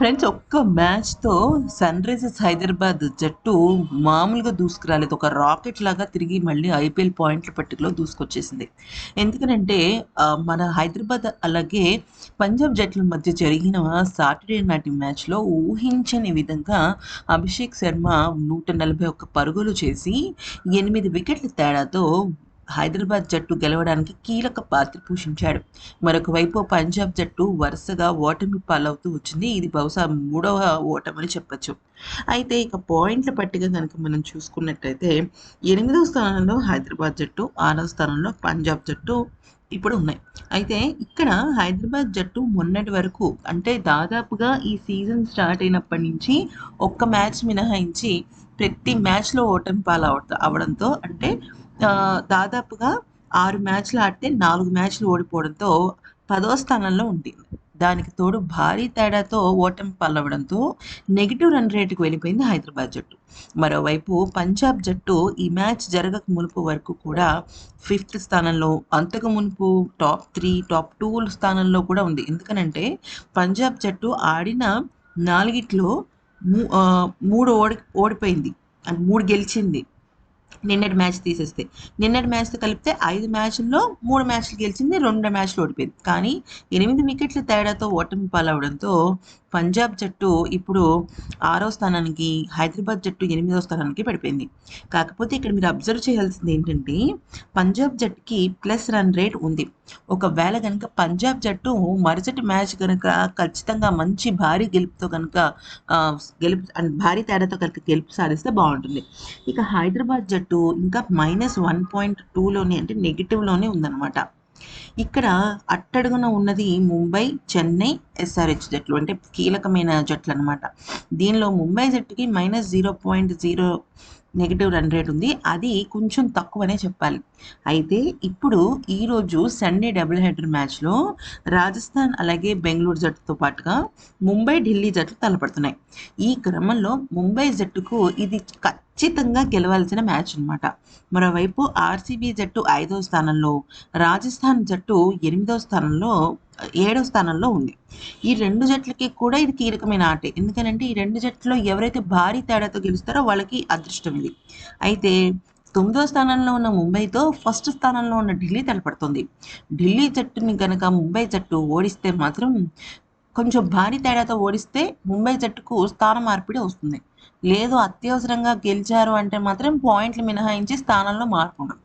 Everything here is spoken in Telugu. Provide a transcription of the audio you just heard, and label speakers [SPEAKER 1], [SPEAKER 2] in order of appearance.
[SPEAKER 1] ఫ్రెండ్స్ ఒక్క మ్యాచ్తో సన్ రైజర్స్ హైదరాబాద్ జట్టు మామూలుగా దూసుకురాలేదు. ఒక రాకెట్ లాగా తిరిగి మళ్ళీ ఐపీఎల్ పాయింట్ల పట్టికలో దూసుకొచ్చేసింది. ఎందుకనంటే మన హైదరాబాద్ అలాగే పంజాబ్ జట్ల మధ్య జరిగిన సాటర్డే నాటి మ్యాచ్లో ఊహించని విధంగా అభిషేక్ శర్మ నూట నలభై ఒక్క పరుగులు చేసి ఎనిమిది వికెట్ల తేడాతో హైదరాబాద్ జట్టు గెలవడానికి కీలక పాత్ర పోషించాడు. మరొక వైపు పంజాబ్ జట్టు వరుసగా ఓటమి పాలవుతూ వచ్చింది. ఇది బహుశా మూడవ ఓటమని చెప్పచ్చు. అయితే ఇక పాయింట్ల పట్టిక కనుక మనం చూసుకున్నట్టయితే ఎనిమిదవ స్థానంలో హైదరాబాద్ జట్టు ఆరవ స్థానంలో పంజాబ్ జట్టు ఇప్పుడు ఉన్నాయి. అయితే ఇక్కడ హైదరాబాద్ జట్టు మొన్నటి వరకు అంటే దాదాపుగా ఈ సీజన్ స్టార్ట్ అయినప్పటి నుంచి ఒక్క మ్యాచ్ మినహాయించి ప్రతి మ్యాచ్లో ఓటమి పాలు అవడంతో అంటే దాదాపుగా ఆరు మ్యాచ్లు ఆడితే నాలుగు మ్యాచ్లు ఓడిపోవడంతో పదో స్థానంలో ఉంది. దానికి తోడు భారీ తేడాతో ఓటమి పాలవడంతో నెగిటివ్ రన్ రేటుకు వెళ్ళిపోయింది హైదరాబాద్ జట్టు. మరోవైపు పంజాబ్ జట్టు ఈ మ్యాచ్ జరగక మునుపు వరకు కూడా ఫిఫ్త్ స్థానంలో అంతకు మునుపు టాప్ త్రీ టాప్ టూ స్థానంలో కూడా ఉంది. ఎందుకనంటే పంజాబ్ జట్టు ఆడిన నాలుగిట్లో మూ మూడు ఓడి ఓడిపోయింది. మూడు గెలిచింది. నిన్నటి మ్యాచ్ తీసేస్తే. నిన్నటి మ్యాచ్తో కలిపితే ఐదు మ్యాచ్ల్లో మూడు మ్యాచ్లు గెలిచింది రెండు మ్యాచ్లు ఓడిపోయింది. కానీ ఎనిమిది వికెట్ల తేడాతో ఓటమి పాలవడంతో పంజాబ్ జట్టు ఇప్పుడు ఆరో స్థానానికి హైదరాబాద్ జట్టు ఎనిమిదో స్థానానికి పడిపోయింది. కాకపోతే ఇక్కడ మీరు అబ్జర్వ్ చేయాల్సింది ఏంటంటే పంజాబ్ జట్టుకి ప్లస్ రన్ రేట్ ఉంది. ఒకవేళ కనుక పంజాబ్ జట్టు మరుసటి మ్యాచ్ కనుక ఖచ్చితంగా మంచి భారీ గెలుపుతో కనుక గెలుపు అండ్ భారీ తేడాతో కనుక గెలుపు సాధిస్తే బాగుంటుంది. ఇక హైదరాబాద్ జట్టు ఇంకా మైనస్ వన్ పాయింట్ టూలోనే అంటే నెగిటివ్లోనే ఉందన్నమాట. ఇక్కడ అట్టడుగున ఉన్నది ముంబై చెన్నై ఎస్ఆర్హెచ్ జట్లు అంటే కీలకమైన జట్లు అనమాట దీనిలో Mumbai జట్టుకి minus zero point zero negative run rate ఉంది. అది కొంచెం తక్కువనే చెప్పాలి. అయితే ఇప్పుడు ఈరోజు సండే డబుల్ హెడర్ మ్యాచ్లో రాజస్థాన్ అలాగే బెంగళూరు జట్టుతో పాటుగా ముంబై ఢిల్లీ జట్లు తలపడుతున్నాయి. ఈ క్రమంలో ముంబై జట్టుకు ఇది ఖచ్చితంగా గెలవాల్సిన మ్యాచ్ అనమాట మరోవైపు ఆర్సీబీ జట్టు ఐదో స్థానంలో రాజస్థాన్ జట్టు ఎనిమిదో స్థానంలో ఏడో స్థానంలో ఉంది. ఈ రెండు జట్లకి కూడా ఇది కీలకమైన ఆటే. ఎందుకనంటే ఈ రెండు జట్లలో ఎవరైతే భారీ తేడాతో గెలుస్తారో వాళ్ళకి అదృష్టం ఇది. అయితే తొమ్మిదో స్థానంలో ఉన్న ముంబైతో ఫస్ట్ స్థానంలో ఉన్న ఢిల్లీ తలపడుతుంది. ఢిల్లీ జట్టుని కనుక ముంబై జట్టు ఓడిస్తే మాత్రం కొంచెం భారీ తేడాతో ఓడిస్తే ముంబై జట్టుకు స్థాన మార్పిడి వస్తుంది. లేదు అత్యవసరంగా గెలిచారు అంటే మాత్రం పాయింట్లు మినహాయించి స్థానంలో మార్పు ఉండదు.